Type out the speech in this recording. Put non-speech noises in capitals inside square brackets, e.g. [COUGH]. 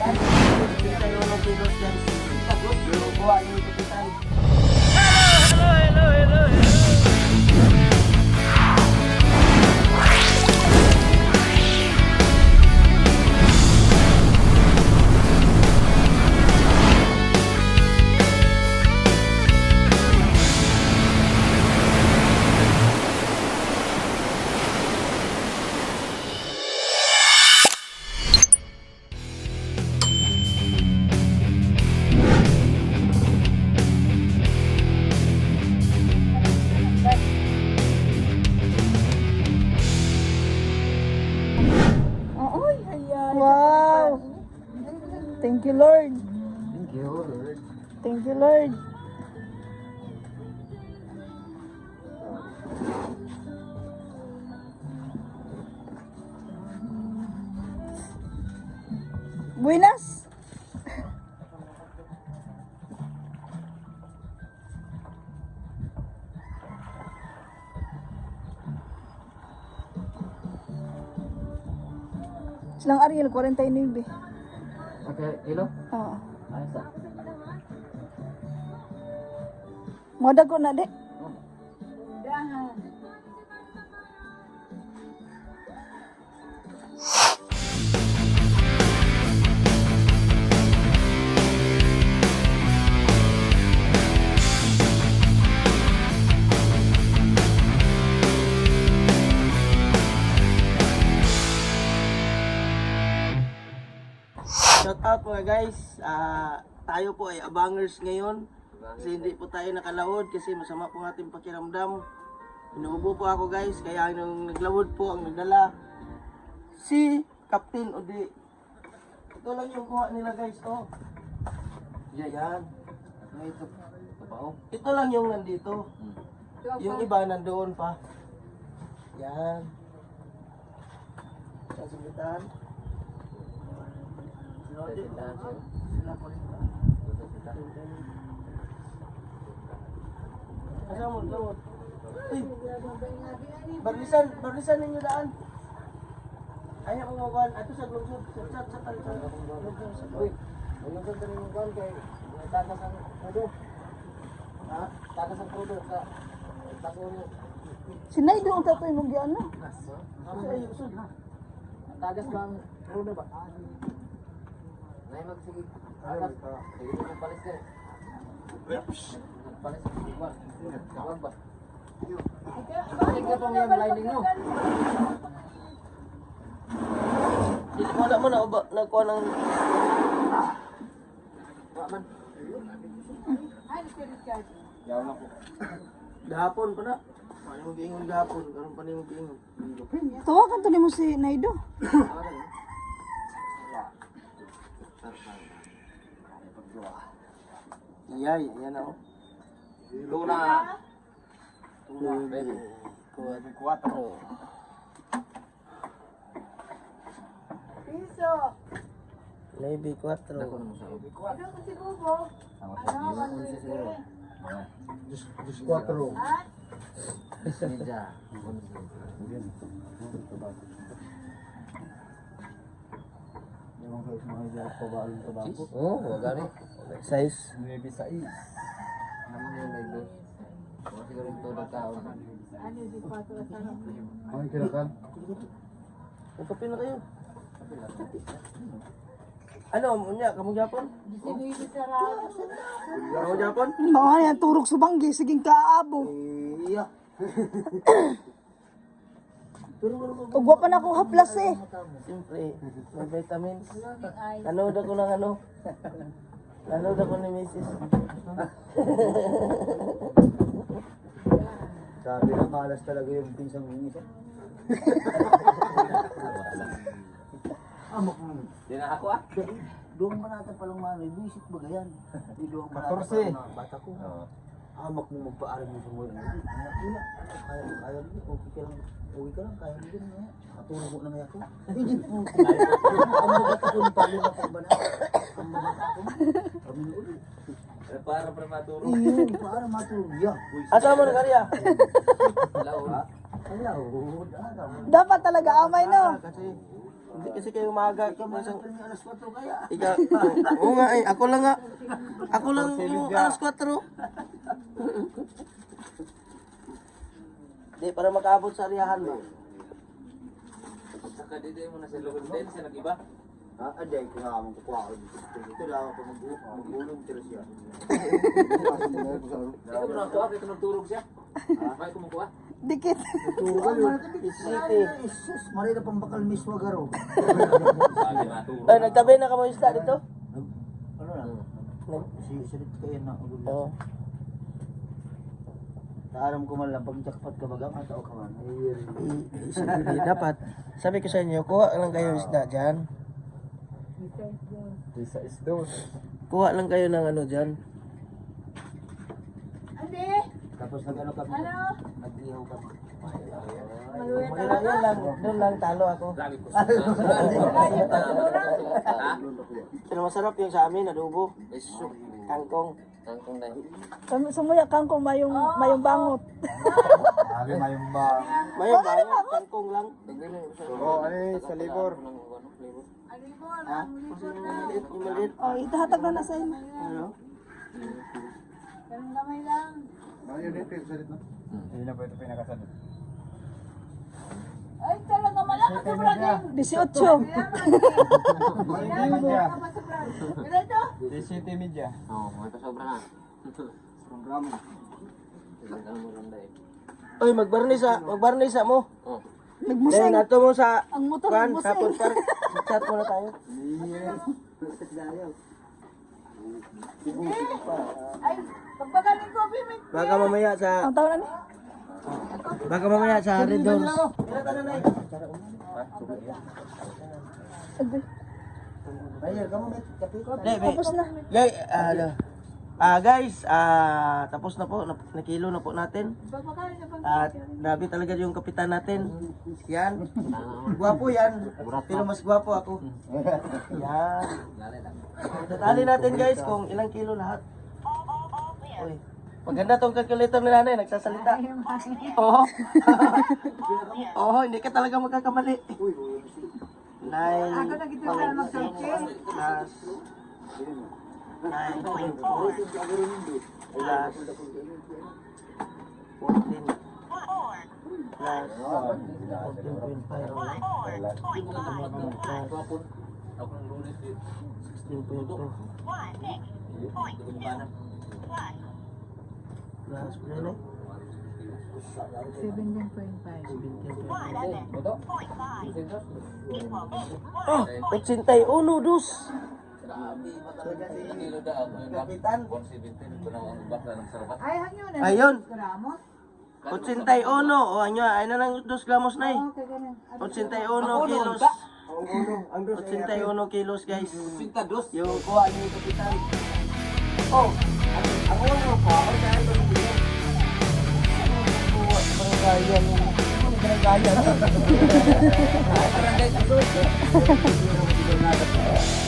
Oy, you, Lord. Thank you, Lord. Thank you, Lord. Buenas. Silang Ariel, 49. Hello? Oo. Ayos ah. Moda ko na, de. Mga guys. Ah, tayo po ay abangers ngayon. Kasi hindi po tayo nakalawod kasi masama po ating pakiramdam. Inuubo po ako guys. Kaya nung naglawod po ang nagdala si Captain Odi. Ito lang yung kuha nila guys. Oh. Yan. Yan. Ito. Ito pa oh. Ito lang yung nandito. Yung iba nandoon pa. Yan. Sa sulitan. Asa mo, lawot. Uy, barlisan, barlisan ninyo daan. Ayaw ko makuhan. Ato sa lungsod, sa sa sa sa lungsod Uy, lungsod ka rin yung kuhan kay tagas ang kudo. Ha? Tagas ang kudo takulo. Sinay doon ka tayo iyo, usod ha? Tagas ba ang kudo ba? Nay magsige. Alas ka. Sige mo palis ka. Palis ka. Igual. Igual ba? Balik ka pang yung lining mo. Dili mo na mo na ba nagkuha ng Waman. Yaw na po. gahapon pa na. Ano mo giingon gahapon, karon pa nimo giingon. Tawagan to ni mo si Naido. [LAUGHS] Iyay, yan ako. Luna. Tuna, baby. Kuwatro. Piso. Maybe kuwatro. Ako mo sa ubi. Ano kasi bubo? Ano, 150. Just cuatro. Media. Oh, wag gani. Size. Naman yung nagdo. Wala siguro yung todo tao. Ano, di pa ito sa Magkape na kayo. Ano, munya, kamu Japon? Kamu Japon? Mga yan, turok sa banggi, siging kaabo. Iya. [COUGHS] [COUGHS] Ugwa pa na ako haplas eh. Siyempre, may vitamins. Nanood ako ng ano. [LAUGHS] Nanood ako ni Mrs. [LAUGHS] Sabi na kalas talaga yung pinsang isa. Amok mo. Di na ako ah. Doon ba natin palang mga visit ba ganyan? Doon ba natin 14. palang bata ko? Oo. Hamak mo magpaaral mo sa mga ano. Anak ko na. Kaya, kaya mo, okay ka lang. Okay ka lang, kaya mo din. eh. Katulog mo na nga ako. Hindi po. Ang magat ako ng palo na pang bana. Ang magat ako. Kami na ulit. Para prematuro. Iyon, para matulog. Yeah. Asa mo na. Ang laod. Ah, Dapat talaga amay no. Kasi Hindi kasi kayo maaga. Masang alas 4 kaya. Ikaw, oo nga eh, ako lang nga. Ako lang yung alas 4. Di, para makaabot sa ariyahan mo. Saka dito mo na sa loob din sa nag-iba. Ah, aday ko nga mong kukuha ko dito. Dito lang ako mag- mag-volunteer siya. Ikaw mo nang tuwa, ikaw nagturog siya. May kumukuha. Dikit. Isus, [LAUGHS] mari na pambakal miswa garo. [LAUGHS] Ay, nagtabi na ka mo isda dito? Ano na? Si sirit kayo na. Oo. Taaram ko man lang pag jackpot ka bagang ataw ka man. Ay, dapat. Sabi ko sa inyo, kuha lang kayo isda dyan. Isa is Kuha lang kayo ng ano dyan. Tapos nag-ano kami? Ano? Nag-ihaw kami. Maluya Wala yan lang. Doon lang talo ako. Lagi ko sa? Pero masarap yung sa amin, adobo. Isu. Kangkong. Tangkong na. Sumuya kang kung mayong, mayong bangot. Sabi mayong ba? May bangon, kangkong lang. Oo, ano sa libor? Ang Kasi libon yung na. Oh, itahatag na na sa inyo. Ano? Ganun gamay lang. Ano yun ito yung salit na? Hindi na po ito pinakasalit. Ay, talaga malaki sobra din. 18. Ganito? City Media. Oo, may kasobra na. Programa. Ilang ka mo ganda eh. Oy, magbarnisa, magbarnisa mo. Oh. Dahil Nagmuseng. nato mo sa Ang motor kapon park. Chat muna tayo. Ay, pagpagaling ko, Bimit. Baka mamaya sa Ang taon na ni? baka mamaya sa Red Doors. Agay. Ayer, kamu may kape ko? Hindi, may- Tapos na. Guys, ah, ano, ah, guys, ah, tapos na po, na- nakilo na po natin. At grabe talaga yung kapitan natin. Yan. Gwapo yan. Pero mas gwapo ako. Yan. Tatali natin guys kung ilang kilo lahat. Uy. Maganda tong calculator ni nanay, nagsasalita. Oo. [LAUGHS] Oo, hindi ka talaga magkakamali. Nine Ako na kita na mag-searching. plus nine point four plus fourteen plus fourteen point five plus Ako ng lunes dito. sixteen point two Hindi ko na plus ano? 17.5. Seventeen point five. Ito? Oh, 81 dos. Kapitan. 117. Ito na ang basa ng sarapat. Ay, hangyo na. Ayun. Gramos? 81. O, anyo, ay na lang dos gramos na eh. Oo, kaya ganun. 81 kilos. 81 kilos guys. Sinta dos. Yung kuha niyo yung kapitan. Oh, ang ang ulo po, ako sa ano yung bilo. Ano yung baranggayan? Ano yung baranggayan? [LAUGHS]